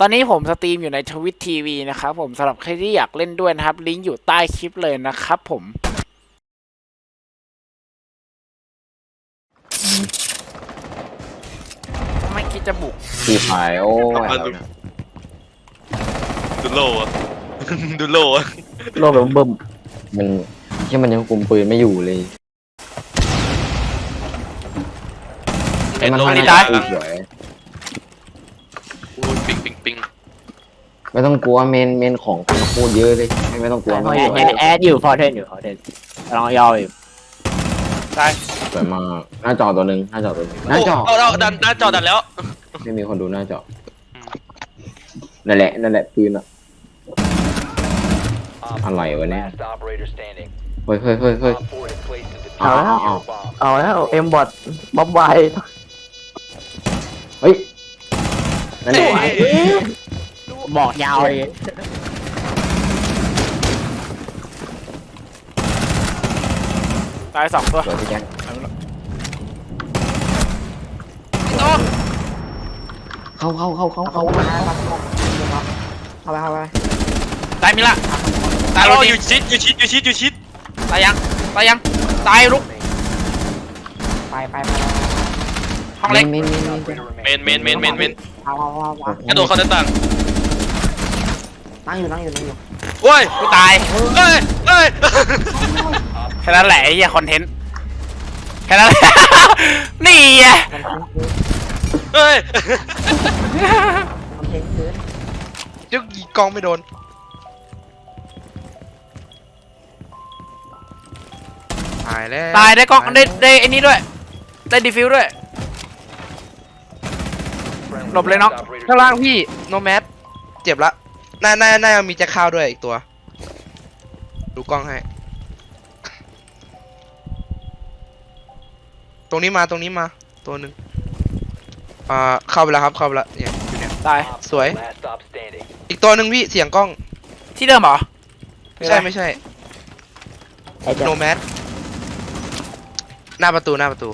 ตอนนี้ผมสตรีมอยู่ในทวิตทีวีนะครับผมสำหรับใครที่อยากเล่นด้วยนะครับ ลิงก์อยู่ใต้คลิปเลยนะครับผม ไม่คิดจะบุกสีขายโอ้ยมาดูดูโลอะ ดูโลอะโลกแบบเบิ่มมันแค่มันยังคุมปืนไม่อยู่เลยเห็นโลมันี่น่าได้จะสวย ปิงปิงปิง ไม่ต้องกลัวเมนเมนของคุณพูดเยอะเลยไม่ไม่ต้องกลัวแอไม่ดต้องกลัวแอดแอดอยู่ฟอร์เทนอยู่ฟอร์เทนลองยาวอยู่ได้สวยมากหน้าจอตัวหนึ่งหน้าจอตัวหนึ่งหน้าจอเอาเอาดันหน้าจอดันแล้ว ไม่มีคนดูหน้าจอนั่นแหละนั่นแหละปืนอะอะไรวะเนี่ย Last operator standing. เฮ้ยเฮ้ยเฮ้ยเฮ้ย Op 4 has placed a Ờ, defuse ờ, on ờ. your bomb. เอาแล้วเอ็มบอทบ๊อบไวเฮ้ยนั่นแหละ บอกยาวเลยตายสองตัวสวยพี่แจ็คโอ้เข้าเข้าเข้าเข้าเข้าเข้ามาเข้าไปเข้าไปตายมิละตายโหโรอจิยู่ชิดอยู่ชิดอยู่ชิดอยู่ชิดตายยังตายยังตายลุกไปไปไปห้องเล็กเมนเมนเมน Operator เมนเมนเมนเมนเมนเอาเอาเอาเอากระโดดเข้าหน้าต่าง นั่งอยู่นั่งอยู่นั่งอยู่ โอ้ยกูตายเอ้ยเอ้ยแค่นั้นแหละไอ้เหี้ยคอนเทนต์แค่นั้นแหละ นี่ไงเอ้ยคอนเทนต์เกินยึกยิงกองไม่โดน ตายแล้วตายได้กล้องได้ได้ไอ้นี้ด้วย ได้ดีฟิวด้วย Friendly Lộp lên nó. last operator ข้างล่างพี่โนแมสเจ็บละ น่าน่าน่าจะมีแจ็คข้าวด้วยอีกตัว ดูกล้องให้ ตรงนี้มาตรงนี้มา ตัวหนึ่งอ่าเข้าไปแล้วครับเข้าไปแล้วเนี่ยอยู่เนี่ย ตาย Op สวย Last stop standing. อีกตัวหนึ่งพี่เสียงกล้อง ที่เดิมเหรอ ไม่ใช่ไม่ใช่ ไอ้เจ้าโนแมสหน้าประตูหน้าประตู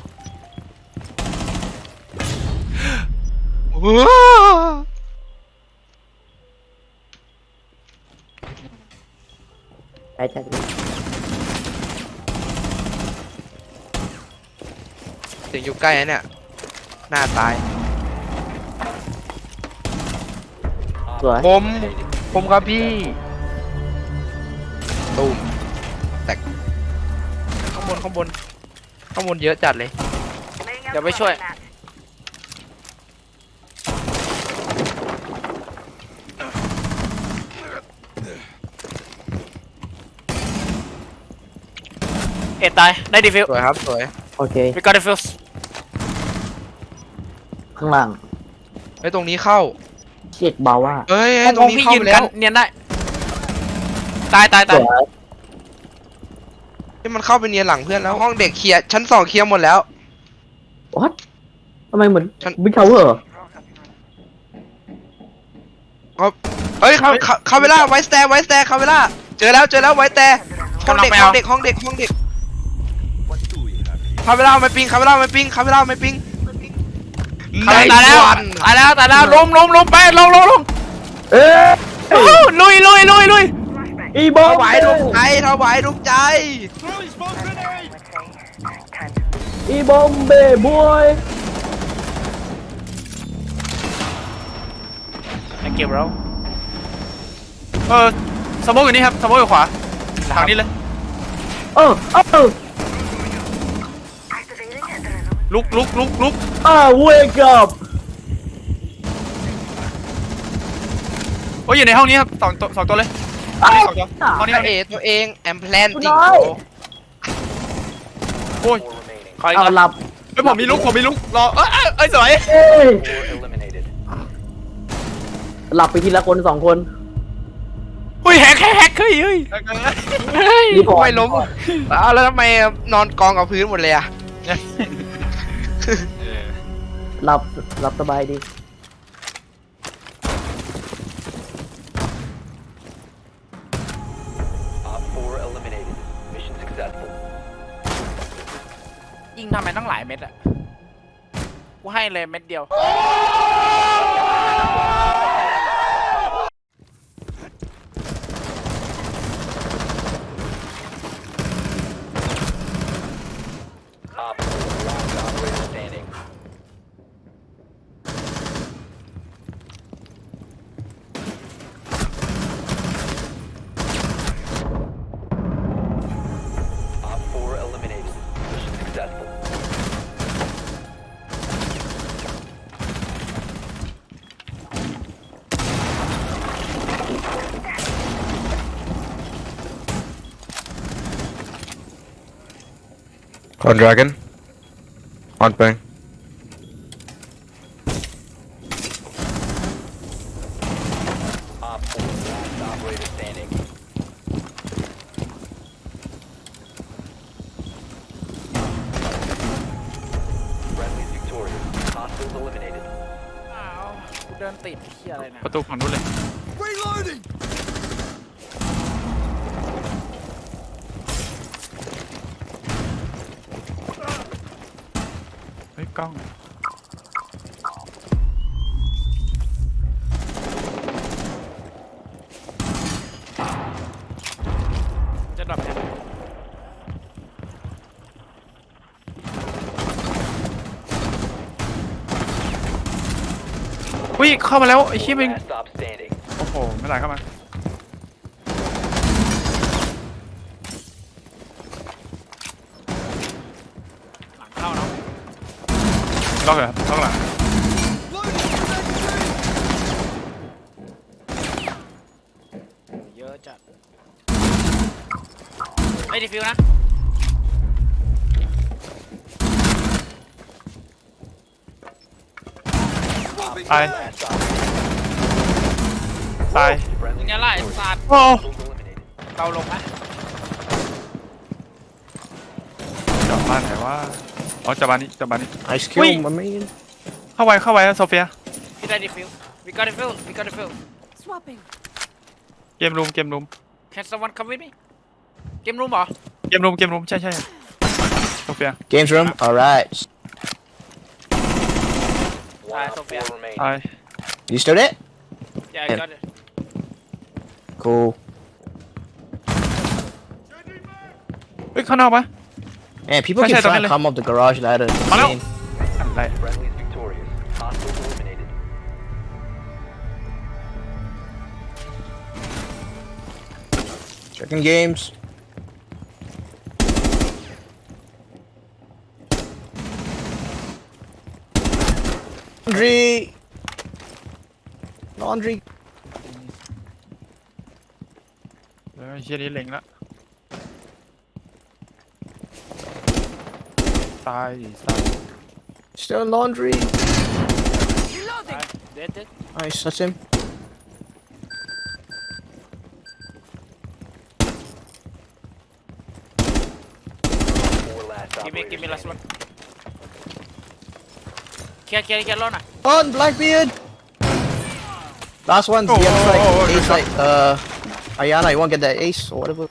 ว้าว ไอ้เจ้าเสียงอยู่ใกล้นะเนี่ย หน้าตาย สวยผมผมครับพี่ ตูมแตกข้างบนข้างบน ข้างบนเยอะจัดเลย เดี๋ยวไปช่วย เอ็ดตาย ได้ดีฟิวสวยครับสวยโอเควิกอร์ดีฟิวส์ข้างล่างไอ้ยตรงนี้เข้าเช็ดเบาว่าเอ้ยห้องตรงนี้พี่เข้ายืนไปแล้กันวเนียนได้ ตายตายสตายวยที่มันเข้าไปเนียนหลังเพื่อนแล้วห้องเด็กเคลียร์ชั้นสองเคลียร์หมดแล้ว วัดทำไมเหมือนฉัน บิ๊กทาวเวอร์เอ้ยเข้าเข้าเข้าเวลาไวสแตร์ไวสแตร์เข้าเวลาเจอแล้วเจอแล้วไวสแตร์ห้องเด็กห้องเด็กห้องเด็กห้องเด็ก เข้าเวลาไม่ปิงเข้าเวลาไม่ปิงเข้าเวลาไม่ปิงตายตายแล้ววันตายแล้วตายแล้วลงลงลงไปลงลงลงเอ้ยโอ้โหลุยลุยลุยลุยอีบอถมวายดวงใจถวายดวงใจอีบอมเบ้บอยไอเก็บเราเออสมองอยู่นี่ครับสมองอยู่ขวาทางนี้เลยเออเออ ลุกลุกลุกลุกอ่าเวกับโอ้ยอยู่ในห้องนี้ครับสองตัวสองตัวเลยห้องนี้สองตัวห้องนี้ตัห้องวเอนี้ตัวเองแอมแพลนติงน้อยโอ้ย Four remaining. ใครเอานะหลับเฮ้ยผมมีลุกผมมีลุกรอเอ้ยเอ้ยเอ้ยสวยเอ้ย Four eliminated. หลับไปทีละคนสองคนอุ้ยแฮกแฮกแฮกเฮ้ยเฮ้ยเฮ้ยรีพอร์ตไม่ล้มอ้าวแล้วทำไมนอนกองกับพื้นหมดเลยอะ หลับหลับสบายดี Op 4 eliminated. Mission successful. ยิงทำไมตั้งหลายเม็ดอะกูให้เลยเม็ดเดียว Hostiles eliminated. อ้าวกูเดินติดเฮียอะไรเนี่ยประตูฝั่งนู้นเลย เฮ้ย กล้อง จะดรอปยังไงอุ้ยเข้ามาแล้วไอ้เชี่ยมึง Last stop standing. โอ้โห ไม่ไหลเข้ามา หลังเข้าเนาะ ล็อกเหรอครับล็อกหลังเยอะจัดไม่ดีฟิวนะตาย Last stop. ตาย Friendly ยังไงล่ะไอ้สัตว์โอ้ hostiles eliminated. เบาลงนะจอดบ้านไหนว่า อ๋อจอดบ้านนี้จอดบ้านนี้ ice Ui. my man เข้าไว้เข้าไว้โซเฟียพี่ได้ดีฟิว we got a fill we got a fill Swapping. เกมรูมเกมรูม can someone come with me เกมรูมเหรอเกมรูมเกมรูมใช่ใช่โซเฟีย games room alright One Alright, op Sophia. 4 remain. ตาย you still there yeah I got it cool เฮ้ยข้างนอกปะ man people Phải can chạy tao fly lên. come up the garage ladder It's Mà đâu? insane. อะไร Friendly's victorious. Hostiles eliminated. checking games laundry laundry เดี๋ยวไอ้ ตายดิสัตว์ still laundry Reloading. เด็ดเด็ด nice that's him Four last give me operators give me last standing. one เคลียร์เคลียร์เคลียร์รถหน่อย on blackbeard last one's Oh, the other oh, side oh, oh, ace good like uh Ayana you want to get that ace or whatever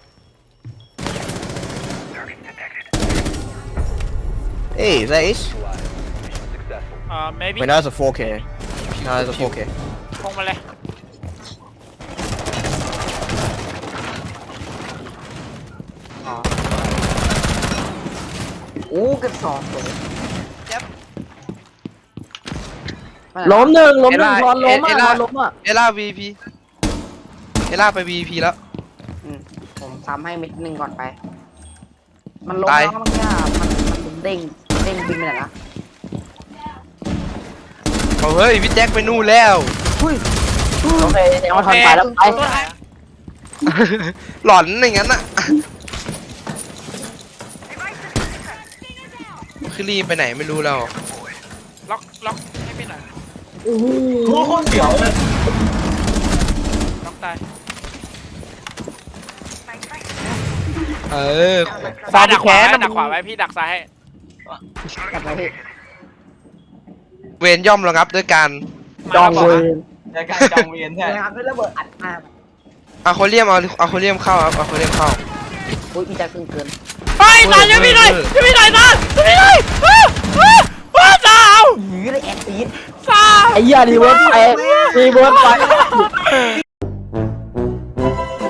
Hey, is that ace? Neutralized. Mission successful. อ่า maybe Wait, that's a 4K. No, that's a 4K. คงมาเลย โอ้เก็บสองเลยล้มหนึ่งล้มหนึ่งเอทล่าอนล้มเออะล่าทอนล้มอะ เอล่า VP เอล่าไป VP แล้วผมซ้ำให้เม็ดหนึ่งก่อนไป มันลงตาย แล้วมันก็มันมันเด้ง เด้งบินไปไหนละเอาเฮ้ยพี่แจ็คไปนู่นแล้วโอเคเดี๋ยวมาทอนไปแล้วไปตัวไหนหลอนอย่างนั้นอะคือรีบไปไหนไม่รู้แล้วล็อกล็อกให้พี่หน่อยโอ้โหเสียวเลยล็อกตายเออซ้ายดักขวาไว้ดักขวาไว้พี่ดักซ้ายให้ กลับไปพี่เวรย่อมระงับด้วยการจองเวรนะครับด้วยระเบิดอัดหน้าอะโคเรียมเอาอะโคเรียมเข้าครับอะโคเรียมเข้าอุ้ยอีจักตึงเกินไปตายยังไม่ได้ยังไม่ได้ตายยังไม่ได้อ้าวอ้าวว้าวสาวหือเลยแอดตีดสาวไอ้เหี้ยรีเวิร์สไปรีเวิร์สไป